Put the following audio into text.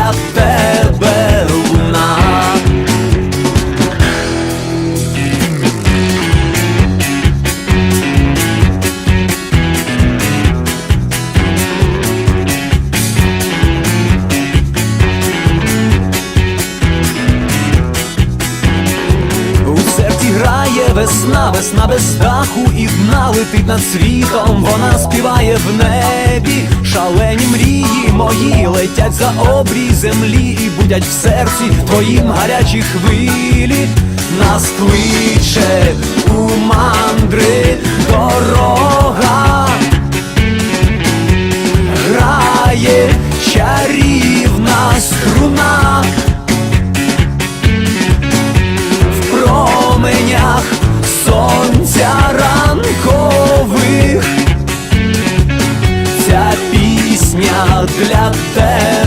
для тебе луна. У серці грає весна, весна без даху і дна летить над світом, вона співає в небі, шалені мрії мої летять за обрій землі і будять в серці твоїм гарячі хвилі, нас кличе у мандри для тебе.